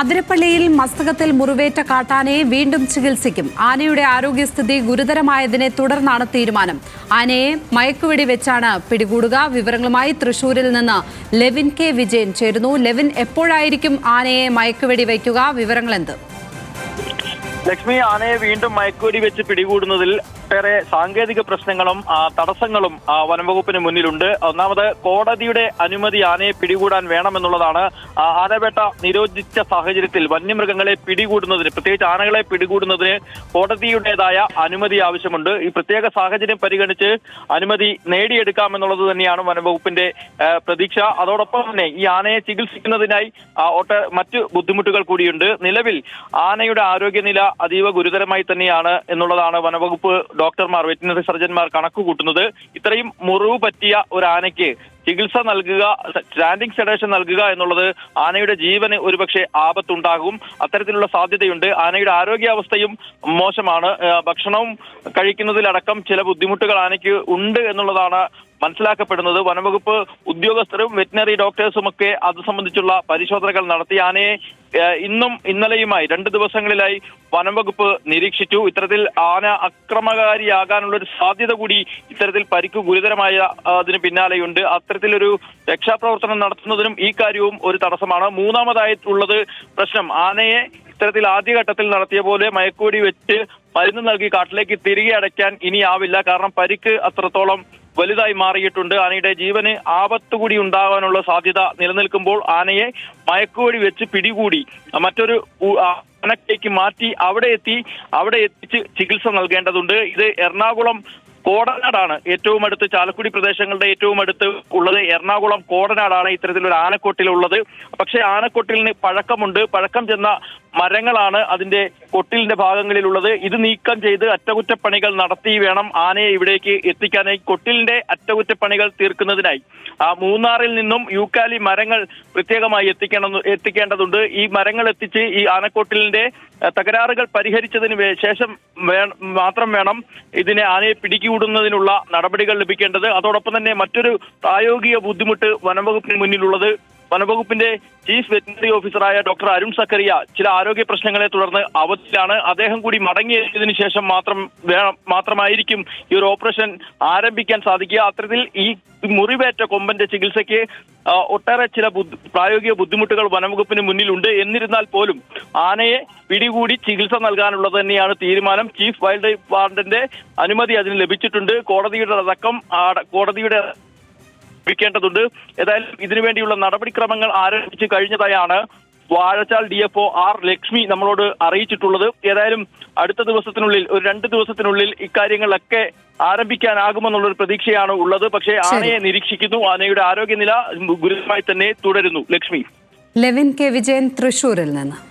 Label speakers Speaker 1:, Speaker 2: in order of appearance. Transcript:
Speaker 1: അതിരപ്പള്ളിയിൽ മസ്തകത്തിൽ മുറിവേറ്റ കാട്ടാനയെ വീണ്ടും ചികിത്സിക്കും. ആനയുടെ ആരോഗ്യസ്ഥിതി ഗുരുതരമായതിനെ തുടർന്നാണ് തീരുമാനം. ആനയെ മയക്കുവെടി വെച്ചാണ് പിടികൂടുക. വിവരങ്ങളുമായി തൃശൂരിൽ നിന്ന് ലെവിൻ കെ വിജയൻ ചേരുന്നു. ലെവിൻ എപ്പോഴായിരിക്കും ആനയെ മയക്കുവെടി വയ്ക്കുക? വിവരങ്ങൾ എന്ത്
Speaker 2: ലക്ഷ്മി ആനയെ വീണ്ടും മയക്കുവെടി വെച്ച് പിടികൂടുന്നതിൽ ഒട്ടേറെ സാങ്കേതിക പ്രശ്നങ്ങളും തടസ്സങ്ങളും വനംവകുപ്പിന് മുന്നിലുണ്ട്. ഒന്നാമത് കോടതിയുടെ അനുമതി ആനയെ പിടികൂടാൻ വേണമെന്നുള്ളതാണ് ആനവേട്ട നിരോധിച്ച സാഹചര്യത്തിൽ വന്യമൃഗങ്ങളെ പിടികൂടുന്നതിന് പ്രത്യേകിച്ച് ആനകളെ പിടികൂടുന്നതിന് കോടതിയുടേതായ അനുമതി ആവശ്യമുണ്ട്. ഈ പ്രത്യേക സാഹചര്യം പരിഗണിച്ച് അനുമതി നേടിയെടുക്കാമെന്നുള്ളത് തന്നെയാണ് വനംവകുപ്പിന്റെ പ്രതീക്ഷ. അതോടൊപ്പം തന്നെ ഈ ആനയെ ചികിത്സിക്കുന്നതിനായി ഒട്ട മറ്റ് ബുദ്ധിമുട്ടുകൾ കൂടിയുണ്ട്. നിലവിൽ ആനയുടെ ആരോഗ്യനില അതീവ ഗുരുതരമായി തന്നെയാണ് എന്നുള്ളതാണ് വനവകുപ്പ് ഡോക്ടർമാർ വെറ്റിനറി സർജന്മാർ കണക്ക് കൂട്ടുന്നത് ഇത്രയും മുറിവ് പറ്റിയ ഒരു ആനയ്ക്ക് ചികിത്സ നൽകുക സ്റ്റാൻഡിംഗ് സെഡേഷൻ നൽകുക എന്നുള്ളത് ആനയുടെ ജീവന് ഒരുപക്ഷെ ആപത്തുണ്ടാകും. അത്തരത്തിലുള്ള സാധ്യതയുണ്ട്. ആനയുടെ ആരോഗ്യാവസ്ഥയും മോശമാണ്. ഭക്ഷണവും കഴിക്കുന്നതിലടക്കം ചില ബുദ്ധിമുട്ടുകൾ ആനയ്ക്ക് ഉണ്ട് എന്നുള്ളതാണ് മനസ്സിലാക്കപ്പെടുന്നത് വനംവകുപ്പ് ഉദ്യോഗസ്ഥരും വെറ്റിനറി ഡോക്ടേഴ്സും ഒക്കെ അത് സംബന്ധിച്ചുള്ള പരിശോധനകൾ നടത്തി. ആനയെ ഇന്നും ഇന്നലെയുമായി രണ്ട് ദിവസങ്ങളിലായി വനംവകുപ്പ് നിരീക്ഷിച്ചു. ഇത്തരത്തിൽ ആന അക്രമകാരിയാകാനുള്ള ഒരു സാധ്യത കൂടി ഇത്തരത്തിൽ പരിക്ക് ഗുരുതരമായ അതിന് പിന്നാലെയുണ്ട്. അത്തരത്തിലൊരു രക്ഷാപ്രവർത്തനം നടത്തുന്നതിനും ഈ കാര്യവും ഒരു തടസ്സമാണ്. മൂന്നാമതായിട്ടുള്ളത് പ്രശ്നം. ആനയെ ഇത്തരത്തിൽ ആദ്യഘട്ടത്തിൽ നടത്തിയ പോലെ മയക്കൂടി വെച്ച് മരുന്ന് നൽകി കാട്ടിലേക്ക് തിരികെ അടയ്ക്കാൻ ഇനിയാവില്ല കാരണം പരിക്ക് അത്രത്തോളം വലുതായി മാറിയിട്ടുണ്ട്. ആനയുടെ ജീവന് ആപത്ത് കൂടി ഉണ്ടാകാനുള്ള സാധ്യത നിലനിൽക്കുമ്പോൾ ആനയെ മയക്കുവഴി വെച്ച് പിടികൂടി. മറ്റൊരു ആനക്കേക്ക് മാറ്റി അവിടെ എത്തി അവിടെ എത്തിച്ച് ചികിത്സ നൽകേണ്ടതുണ്ട്. ഇത് എറണാകുളം കോടനാടാണ് ഏറ്റവും അടുത്ത് ചാലക്കുടി പ്രദേശങ്ങളുടെ ഏറ്റവും അടുത്ത് ഉള്ളത്. എറണാകുളം കോടനാടാണ് ഇത്തരത്തിലൊരു ആനക്കൊട്ടിലുള്ളത്. പക്ഷേ ആനക്കൊട്ടിലിന് പഴക്കമുണ്ട്. പഴക്കം ചെന്ന മരങ്ങളാണ് അതിന്റെ കൊട്ടിലിന്റെ ഭാഗങ്ങളിലുള്ളത്. ഇത് നീക്കം ചെയ്ത് അറ്റകുറ്റപ്പണികൾ നടത്തി വേണം ആനയെ ഇവിടേക്ക് എത്തിക്കാനായി. കൊട്ടിലിന്റെ അറ്റകുറ്റപ്പണികൾ തീർക്കുന്നതിനായി. ആ മൂന്നാറിൽ നിന്നും യൂക്കാലി മരങ്ങൾ പ്രത്യേകമായി എത്തിക്കണം എത്തിക്കേണ്ടതുണ്ട്. ഈ മരങ്ങൾ എത്തിച്ച് ഈ ആനക്കൊട്ടിലിന്റെ തകരാറുകൾ പരിഹരിച്ചതിന് ശേഷം മാത്രം വേണം ഇതിനെ ആനയെ പിടികൂടുന്നതിനുള്ള നടപടികൾ ലഭിക്കേണ്ടത്. അതോടൊപ്പം തന്നെ മറ്റൊരു പ്രായോഗിക ബുദ്ധിമുട്ട് വനംവകുപ്പിന് മുന്നിലുള്ളത്. വനംവകുപ്പിന്റെ ചീഫ് വെറ്റിനറി ഓഫീസറായ ഡോക്ടർ അരുൺ സക്കറിയ ചില ആരോഗ്യ പ്രശ്നങ്ങളെ തുടർന്ന് അവധിയിലാണ്. അദ്ദേഹം കൂടി മടങ്ങിയെത്തിയതിനു ശേഷം മാത്രം മാത്രമായിരിക്കും ഈ ഒരു ഓപ്പറേഷൻ ആരംഭിക്കാൻ സാധിക്കുക. അത്തരത്തിൽ ഈ മുറിവേറ്റ കൊമ്പന്റെ ചികിത്സയ്ക്ക് ഒട്ടേറെ ചില പ്രായോഗിക ബുദ്ധിമുട്ടുകൾ വനംവകുപ്പിന് മുന്നിലുണ്ട്. എന്നിരുന്നാൽ പോലും ആനയെ പിടികൂടി ചികിത്സ നൽകാനുള്ളത് തന്നെയാണ് തീരുമാനം. ചീഫ് വൈൽഡ് ലൈഫ് വാർഡന്റെ അനുമതി അതിന് ലഭിച്ചിട്ടുണ്ട്. കോടതിയുടെ അടക്കം കോടതിയുടെ ലഭിക്കേണ്ടതുണ്ട് ഏതായാലും ഇതിനുവേണ്ടിയുള്ള നടപടിക്രമങ്ങൾ ആരംഭിച്ചു കഴിഞ്ഞതായാണ് Vazhachal D F O R Lakshmi നമ്മളോട് അറിയിച്ചിട്ടുള്ളത്. ഏതായാലും അടുത്ത ദിവസത്തിനുള്ളിൽ ഒരു രണ്ട് ദിവസത്തിനുള്ളിൽ ഇക്കാര്യങ്ങളൊക്കെ ആരംഭിക്കാനാകുമെന്നുള്ളൊരു പ്രതീക്ഷയാണ് ഉള്ളത്. പക്ഷേ ആനയെ നിരീക്ഷിക്കുന്നു. ആനയുടെ ആരോഗ്യനില ഗുരുതരമായി തന്നെ തുടരുന്നു. ലക്ഷ്മി.
Speaker 1: ലെവിൻ കെ വിജയൻ തൃശൂരിൽ നിന്ന്.